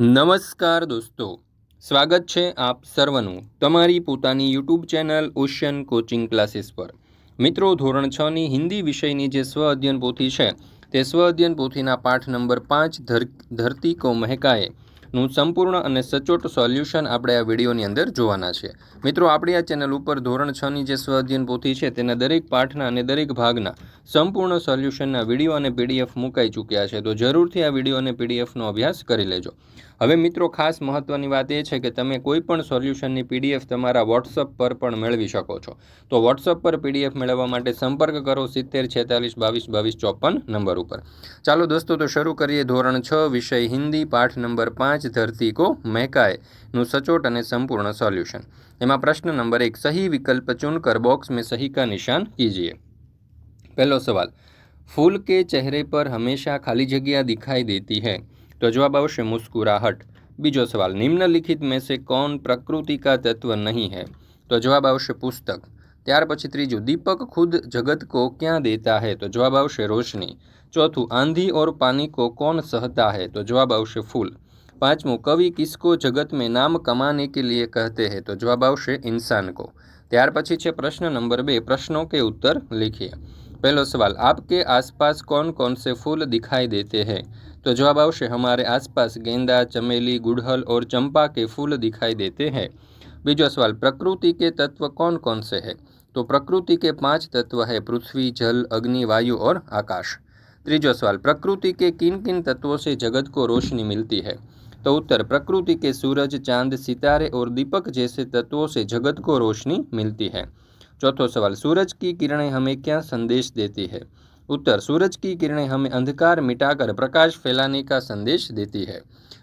નમસ્કાર દોસ્તો. સ્વાગત છે આપ સર્વનું તમારી પોતાની YouTube channel ocean coaching classes પર. મિત્રો, ધોરણ છની હિન્દી વિષયની જે સ્વ અધ્યયન પોથી છે, તે સ્વ અધ્યયન પોથીના પાઠ નંબર પાંચ ધર ધરતી કો મહેકાએ નું સંપૂર્ણ અને સચોટ સોલ્યુશન આપણે આ વિડીયોની અંદર જોવાના છે. મિત્રો, આપણી આ ચેનલ ઉપર ધોરણ છની જે સ્વાધ્યન પોથી છે, તેના દરેક પાઠના અને દરેક ભાગના સંપૂર્ણ સોલ્યુશનના વીડિયો અને પીડીએફ મુકાઈ ચૂક્યા છે. તો જરૂરથી આ વીડિયો અને પીડીએફનો અભ્યાસ કરી લેજો. હવે મિત્રો, ખાસ મહત્ત્વની વાત એ છે કે તમે કોઈ પણ સોલ્યુશનની પીડીએફ તમારા વોટ્સઅપ પર પણ મેળવી શકો છો. તો વોટ્સઅપ પર પીડીએફ મેળવવા માટે સંપર્ક કરો સિત્તેર છેતાલીસ બાવીસ બાવીસ ચોપન નંબર ઉપર. ચાલો દોસ્તો, તો શરૂ કરીએ ધોરણ છ, વિષય હિન્દી, પાઠ નંબર પાંચ, ધરતી કો મહેકાએનું સચોટ અને સંપૂર્ણ સોલ્યુશન. એમાં પ્રશ્ન નંબર એક, સહી વિકલ્પ ચુનકર બોક્સ મેં સહી કા નિશાન કીજીએ? પહેલો સવાલ, ફૂલ કે ચહેરે પર હંમેશા ખાલી જગ્યા દેખાઈ દેતી है तो जवाब आवश्य मुस्कुराहट बीजो सवाल निम्नलिखित में से कौन प्रकृति का तत्व नहीं है तो जवाब आवश्य पुस्तक ત્યાર પછી ત્રીજું દીપક ખુદ જગત को क्या देता है तो जवाब आवश्य रोशनी चौथું आंधी और पानी को कौन सहता है तो जवाब आवश्य फूल पांचवों कवि किसको जगत में नाम कमाने के लिए कहते हैं तो जवाब आवश्य इंसान को ત્યાર પછી છે પ્રશ્ન નંબર બે પ્રશ્નों के उत्तर लिखिए पहला सवाल आपके आसपास कौन कौन से फूल दिखाई देते हैं तो जवाब आवश्य, हमारे आसपास गेंदा, चमेली, गुड़हल और चंपा के फूल दिखाई देते हैं। बीजो सवाल, प्रकृति के तत्व कौन कौन से है? तो प्रकृति के पाँच तत्व है, पृथ्वी, जल, अग्नि, वायु और आकाश। त्रीजो सवाल, प्रकृति के किन किन तत्वों से जगत को रोशनी मिलती है? तो उत्तर, प्रकृति के सूरज, चाँद, सितारे और दीपक जैसे तत्वों से जगत को रोशनी मिलती है। चौथो सवाल, सूरज की किरणें हमें क्या संदेश देती है? उत्तर, सूरज की किरणें हमें अंधकार मिटाकर प्रकाश फैलाने का संदेश देती है।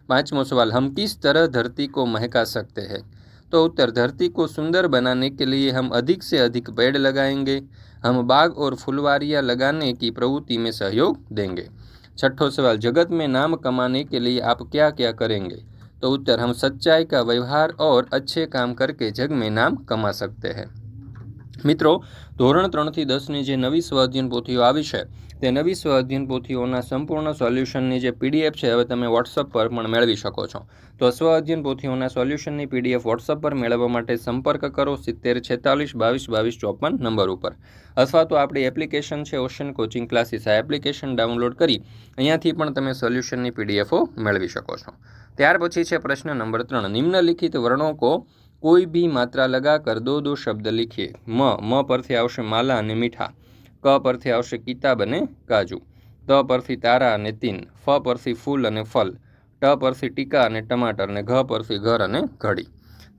पांचवो सवाल, हम किस तरह धरती को महका सकते हैं? तो उत्तर, धरती को सुंदर बनाने के लिए हम अधिक से अधिक पेड़ लगाएँगे। हम बाग और फुलवारियाँ लगाने की प्रवृत्ति में सहयोग देंगे। छठो सवाल, जगत में नाम कमाने के लिए आप क्या क्या करेंगे? तो उत्तर, हम सच्चाई का व्यवहार और अच्छे काम करके जग में नाम कमा सकते हैं। મિત્રો, ધોરણ ત્રણથી દસની જે નવી સ્વાધ્યન પોથીઓ આવી છે, તે નવી સ્વાધ્યન પોથીઓના સંપૂર્ણ સોલ્યુશનની જે પીડીએફ છે, હવે તમે વોટ્સઅપ પર પણ મેળવી શકો છો. તો સ્વાધ્યન પોથીઓના સોલ્યુશનની પીડીએફ વોટ્સઅપ પર મેળવવા માટે સંપર્ક કરો સિત્તેર છેતાલીસ બાવીસ બાવીસ ચોપન નંબર ઉપર. અથવા તો આપણી એપ્લિકેશન છે, ઓશન કોચિંગ ક્લાસીસ, આ એપ્લિકેશન ડાઉનલોડ કરી અહીંયાથી પણ તમે સોલ્યુશનની પીડીએફો મેળવી શકો છો. ત્યાર પછી છે પ્રશ્ન નંબર ત્રણ, નિમ્નલિખિત વર્ણો કો કોઈ બી માત્રા લગા કર દો દો શબ્દ લીખીએ મ મ પરથી આવશે માલા અને મીઠા. ક પરથી આવશે કિતાબ અને કાજુ. ત પરથી તારા અને તીન. ફ પરથી ફૂલ અને ફલ. ટ પરથી ટીકા અને ટમાટર અને ઘ પરથી ઘર અને ઘડી.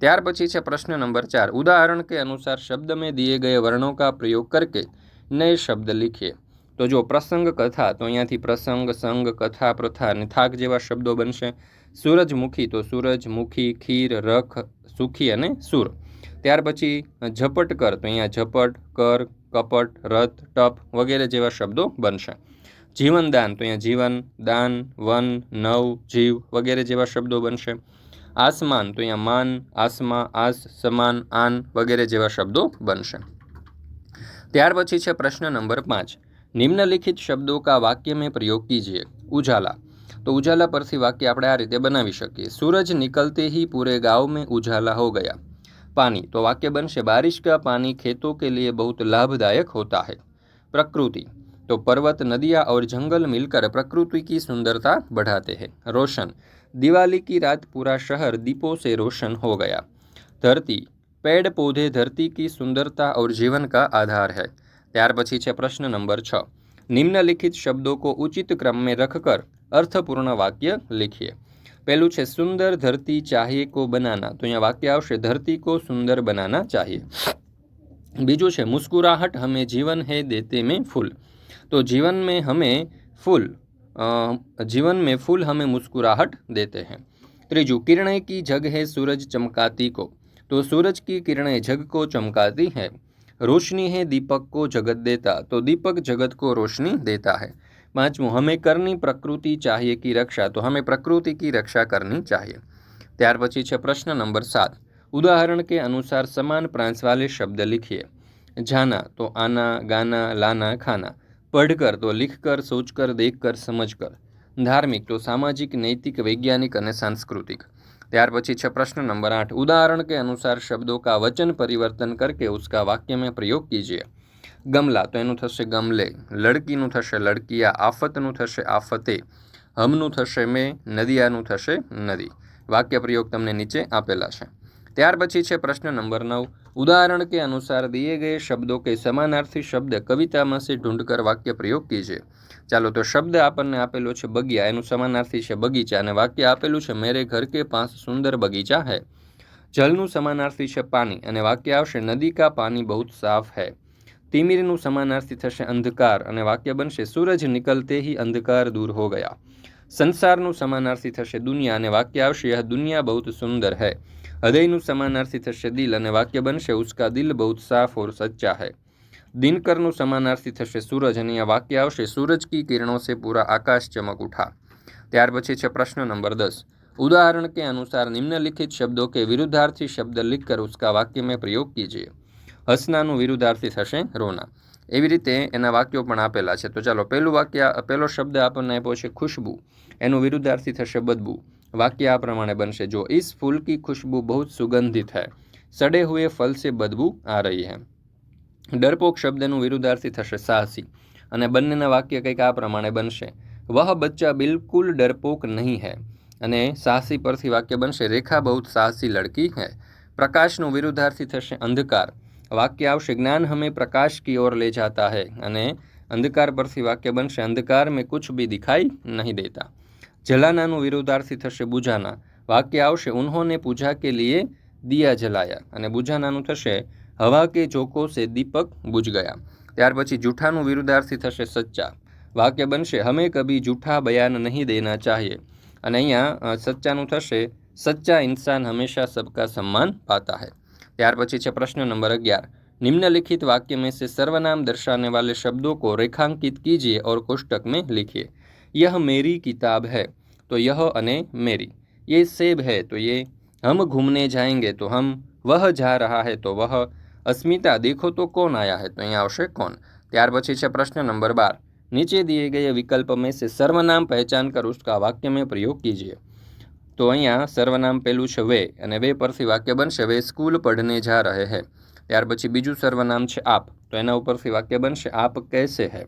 ત્યાર પછી છે પ્રશ્ન નંબર ચાર. ઉદાહરણ કે અનુસાર શબ્દ મેં દિએ ગયે વર્ણો કા પ્રયોગ કરકે નય શબ્દ લીખીએ તો જો પ્રસંગ કથા, તો અહીંયાથી પ્રસંગ, સંગ, કથા, પ્રથા અને થાક જેવા શબ્દો બનશે. સૂરજમુખી, તો સૂરજમુખી, ખીર, રખ, સુખી અને સુર. ત્યાર પછી ઝપટ કર તો અહીંયા ઝપટ, કર, કપટ, રથ, ટપ વગેરે જેવા શબ્દો બનશે. જીવનદાન, તો અહીંયા જીવન, દાન, વન, નવ, જીવ વગેરે જેવા શબ્દો બનશે. આસમાન, તો અહીંયા માન, આસમા, આસ, સમાન, આન વગેરે જેવા શબ્દો બનશે. ત્યાર પછી છે પ્રશ્ન નંબર પાંચ. નિમ્નલિખિત શબ્દો કા વાક્ય મેં પ્રયોગ કીજીએ. ઉજાલા. तो उजाला पर वाक्य अपने आ रीते बना सकी सूरज निकलते ही पूरे गाँव में उजाला हो गया पानी तो वाक्य बन से बारिश का पानी खेतों के लिए बहुत लाभदायक होता है प्रकृति तो पर्वत नदियाँ और जंगल मिलकर प्रकृति की सुंदरता बढ़ाते हैं रोशन दिवाली की रात पूरा शहर दीपों से रोशन हो गया धरती पेड़ पौधे धरती की सुंदरता और जीवन का आधार है त्यार पची प्रश्न नंबर छ निम्नलिखित शब्दों को उचित क्रम में रखकर અર્થપૂર્ણ વાક્ય લીખીએ પહેલું છે સુંદર ધરતી ચાહીએ કો બનાના તો અહીંયા વાક્ય આવશે ધરતી કો સુંદર બનાના ચાહીએ બીજું છે મુસ્કુરાહટ હમે જીવન હે દેતે મેં ફૂલ તો જીવન में हमें फूल जीवन में फूल हमें मुस्कुराहट देते हैं त्रिजु किरणें की जग है सूरज चमकाती को तो सूरज की किरणें जग को चमकाती है रोशनी है दीपक को जगत देता तो दीपक जगत को रोशनी देता है पाँचवा हमें करनी प्रकृति चाहिए की रक्षा तो हमें प्रकृति की रक्षा करनी चाहिए ત્યાર પછી છે પ્રશ્ન નંબર સાત ઉદાહરણ કે અનુસાર સમાન પ્રાંસ વાલે શબ્દ લીખીએ જાના તો આના ગાના લાના ખાના પઢકર તો લીખકર સોચકર દેખકર સમજકર ધાર્મિક તો સામાજિક નૈતિક વૈજ્ઞાનિક અને સાંસ્કૃતિક ત્યાર પછી છે પ્રશ્ન નંબર આઠ ઉદાહરણ કે અનુસાર શब्दों का वचन परिवर्तन करके उसका वाक्य में प्रयोग कीजिए ગમલા, તો એનું થશે ગમલે. લડકીનું થશે લડકીયા, આફતનું થશે આફતે. હમનું થશે મેં, નદિયાનું થશે નદી. વાક્ય પ્રયોગ તમને નીચે આપેલા છે. ત્યાર પછી છે પ્રશ્ન નંબર નવ. ઉદાહરણ કે અનુસાર દિએ ગયે શબ્દો કે સમાનાર્થી શબ્દ કવિતામાં સે ઢૂંઢકર વાક્ય પ્રયોગ કીજે. ચાલો તો શબ્દ આપણને આપેલો છે બગીયા એનું સમાનાર્થી છે બગીચા અને વાક્ય આપેલું છે મેરે ઘર કે પાંચ સુંદર બગીચા હૈ. જલનું સમાનાર્થી છે પાણી અને વાક્ય આવશે નદી કા પાણી બહુ સાફ હૈ. તિમિરનું સમાનાર્થી થશે અંધકાર અને વાક્ય બનશે સૂરજ નિકલતે ही અંધકાર દૂર હો ગયા સંસારનું સમાનાર્થી થશે દુનિયા અને વાક્ય આવશે યહ દુનિયા બહુ સુંદર હૈ હૃદયનું સમાનાર્થી થશે દિલ અને વાક્ય બનશે ઉસકા દિલ બહુ સાફ ઓર સચ્ચા હૈ દિનકરનું સમાનાર્થી થશે સૂરજ અને અહીંયા વાક્ય આવશે સૂરજ કી કિરણો से पूरा आकाश चमक उठा ત્યાર પછી છે પ્રશ્ન નંબર દસ उदाहरण के अनुसार निम्नलिखित शब्दों के विरुद्धार्थी शब्द लिखकर उसका वाक्य में प्रयोग कीजिए હસનાનું વિરુદ્ધાર્થી થશે રોના. એવી રીતે એના વાક્યો પણ આપેલા છે. તો ચાલો, પહેલું વાક્ય, પહેલો શબ્દ આપણને આપ્યો છે ખુશ્બુ. એનું વિરુદ્ધાર્થી થશે બદબુ. વાક્ય આ પ્રમાણે બનશે. જો ઇસ ફૂલ કી ખુશ્બુ બહુ સુગંધિત હૈ. સડે હુએ ફલ સે બદબુ આ રહી હૈ. ડરપોક શબ્દનું વિરુદ્ધાર્થી થશે સાહસી. અને બંનેના વાક્ય કંઈક આ પ્રમાણે બનશે. વહ બચ્ચા બિલકુલ ડરપોક નહીં હૈ. અને સાહસી પરથી વાક્ય બનશે, રેખા બહુ સાહસી લડકી હૈ. પ્રકાશનું વિરુદ્ધાર્થી થશે અંધકાર. વાક્ય આવશે, જ્ઞાન હમે પ્રકાશ કી ઓર લે જાતા હૈ. અને અંધકાર પરથી વાક્ય બનશે, અંધકાર મેં કુછ બી દિખાઈ નહીં દેતા. જલાનાનું વિરુદ્ધાર્થી થશે બુજાના. વાક્ય આવશે, ઉન્હોને પૂજા કે લીએ દિયા જલાયા. અને બુજાનાનું થશે, હવા કે જોકો સે દીપક બુજ ગયા. ત્યાર પછી જૂઠાનું વિરુદ્ધાર્થી થશે સચ્ચા. વાક્ય બનશે, હમે કભી જૂઠા બયાન નહીં દેના ચાહીએ. અને અહીંયા સચ્ચાનું થશે, સચ્ચા ઇન્સાન હંમેશા સબકા સન્માન પાતા હૈ. ત્યાર પછી છે પ્રશ્ન નંબર અગિયાર निम्नलिखित वाक्य में से सर्वनाम दर्शाने वाले शब्दों को रेखांकित कीजिए और कोष्टक में लिखिए यह मेरी किताब है तो यह अने मेरी ये सेब है तो ये हम घूमने जाएंगे तो हम वह जा रहा है तो वह अस्मिता देखो तो कौन आया है तो यहाँ आवश्यक कौन ત્યાર પછી છે પ્રશ્ન નંબર બાર नीचे दिए गए विकल्प में से सर्वनाम पहचान कर उसका वाक्य में प्रयोग कीजिए તો અહીંયા સર્વનામ પહેલું છે વે અને વે પરથી વાક્ય બનશે વે સ્કૂલ પઢને જા રહે હે. ત્યાર પછી બીજું સર્વનામ છે આપ. તો એના ઉપરથી વાક્ય બનશે આપ કૈસે હે.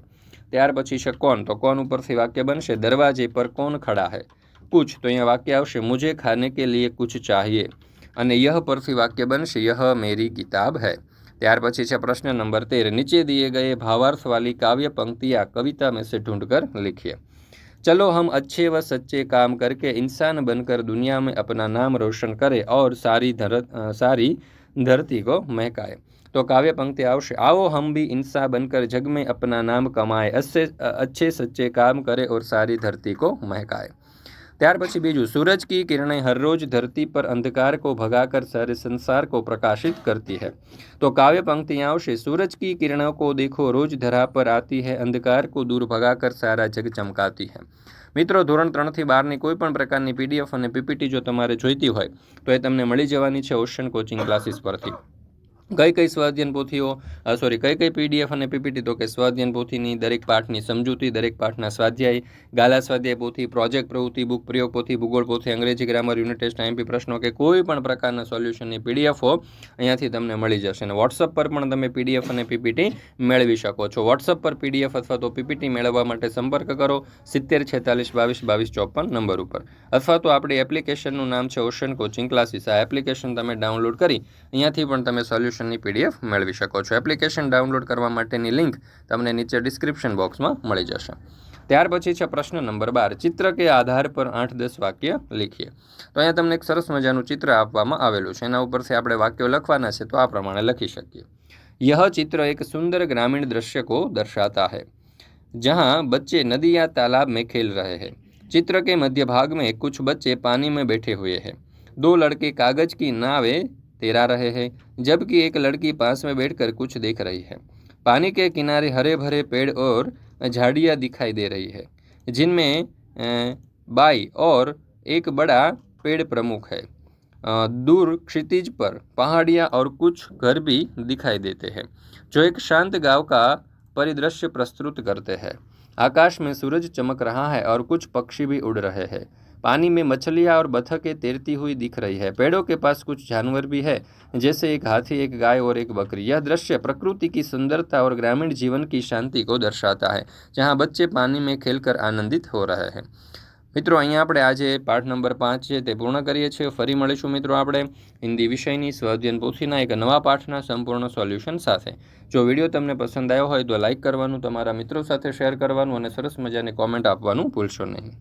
ત્યાર પછી છે કોણ? તો કોણ ઉપરથી વાક્ય બનશે? દરવાજે પર કોણ ખડા હે? કુછ તો અહીંયા વાક્ય આવશે, મુજે ખાને કે લીએ કુછ ચાહીએ. અને યહ પરથી વાક્ય બનશે, યહ મેરી કિતાબ હૈ. ત્યાર પછી છે પ્રશ્ન નંબર તેર. નીચે દિએ ગયે ભાવાર્થવાલી કાવ્ય પંક્તિ આ કવિતા મેસે ઢૂંઢ કર લીખીએ. चलो हम अच्छे व सच्चे काम करके इंसान बनकर दुनिया में अपना नाम रोशन करें और सारी धर सारी धरती को महकाए। तो काव्य पंक्ति अवश्य, आओ हम भी इंसान बनकर जग में अपना नाम कमाए अच्छे अच्छे सच्चे काम करें और सारी धरती को महकाए। ત્યાર પછી બીજું, સૂરજ કી કિરણે હરરોજ ધરતી પર અંધકાર કો ભગાકર સારે સંસાર કો પ્રકાશિત કરતી હૈ. તો કાવ્ય પંક્તિ આવશે, સૂરજ કી કિરણો કો દેખો, રોજ ધરા પર આતી હૈ, અંધકાર કો દૂર ભગા કર સારા જગ ચમકાતી હૈ. મિત્રો, ધોરણ ત્રણથી બહારની કોઈ પણ પ્રકારની પીડીએફ અને પીપીટી જો તમારે જોઈતી હોય, તો એ તમને મળી જવાની છે ઓશન કોચિંગ ક્લાસીસ પરથી. કઈ કઈ સ્વાધ્યન પોથીઓ સોરી કઈ કઈ પીડીએફ અને પીપીટી તો કે સ્વાધ્યન પોથીની દરેક પાઠની સમજૂતી, દરેક પાઠના સ્વાધ્યાય, ગાલા સ્વાધ્યાય પોથી પ્રોજેક્ટ પ્રવૃત્તિ બુક પ્રયોગ પોથી, ભૂગોળ પોથી, અંગ્રેજી ગ્રામર યુનિટ ટેસ્ટ આઈએમપી પ્રશ્નો કે કોઈ પણ પ્રકારના સોલ્યુશનની પીડીએફો અહીંયાથી તમને મળી જશે. અને વોટ્સઅપ પર પણ તમે પીડીએફ અને પીપીટી મેળવી શકો છો. વોટ્સઅપ પર પીડીએફ અથવા તો પીપીટી મેળવવા માટે સંપર્ક કરો સિત્તેર, છેતાલીસ, બાવીસ બાવીસ, ચોપન નંબર ઉપર. અથવા તો આપણી એપ્લિકેશનનું નામ છે ઓશન કોચિંગ ક્લાસીસ આ એપ્લિકેશન તમે ડાઉનલોડ કરી અહીંયાથી પણ તમે સોલ્યુશન સોલ્યુશનની પીડીએફ મેળવી શકો છો એપ્લિકેશન ડાઉનલોડ કરવા માટેની લિંક તમને નીચે ડિસ્ક્રિપ્શન બોક્સમાં મળી જશે ત્યાર પછી છે પ્રશ્ન નંબર બાર ચિત્ર કે આધાર પર આઠ દસ વાક્ય લખીએ તો અહીંયા તમને એક સરસ મજાનું ચિત્ર આપવામાં આવેલું છે એના ઉપરથી આપણે વાક્યો લખવાના છે તો આ પ્રમાણે લખી શકીએ यह चित्र एक सुंदर ग्रामीण दृश्य को दर्शाता है जहाँ बच्चे नदी या तालाब में खेल रहे हैं चित्र के मध्य भाग में कुछ बच्चे पानी में बैठे हुए हैं दो लड़के कागज की नावें तैरा रहे हैं, जबकि एक लड़की पास में बैठकर कुछ देख रही है। पानी के किनारे हरे भरे पेड़ और झाड़ियाँ दिखाई दे रही है, जिनमें बाई और एक बड़ा पेड़ प्रमुख है। दूर क्षितिज पर पहाड़ियाँ और कुछ घर भी दिखाई देते हैं, जो एक शांत गाँव का परिदृश्य प्रस्तुत करते हैं। आकाश में सूरज चमक रहा है और कुछ पक्षी भी उड़ रहे हैं। पानी में मछलियाँ और बतखें तैरती हुई दिख रही है पेड़ों के पास कुछ जानवर भी है जैसे एक हाथी एक गाय और एक बकरी यह दृश्य प्रकृति की सुंदरता और ग्रामीण जीवन की शांति को दर्शाता है जहाँ बच्चे पानी में खेलकर आनंदित हो रहे हैं મિત્રો અહીંયા આપણે આજે પાઠ નંબર પાંચ છે તે પૂર્ણ કરીએ છીએ ફરી મળીશું મિત્રો આપણે હિન્દી વિષયની સ્વાધ્યન પોથીના એક નવા પાઠના સંપૂર્ણ સોલ્યુશન સાથે જો વિડીયો તમને પસંદ આવ્યો હોય તો લાઇક કરવાનું તમારા મિત્રો સાથે શેર કરવાનું અને સરસ મજાની કોમેન્ટ આપવાનું ભૂલશો નહીં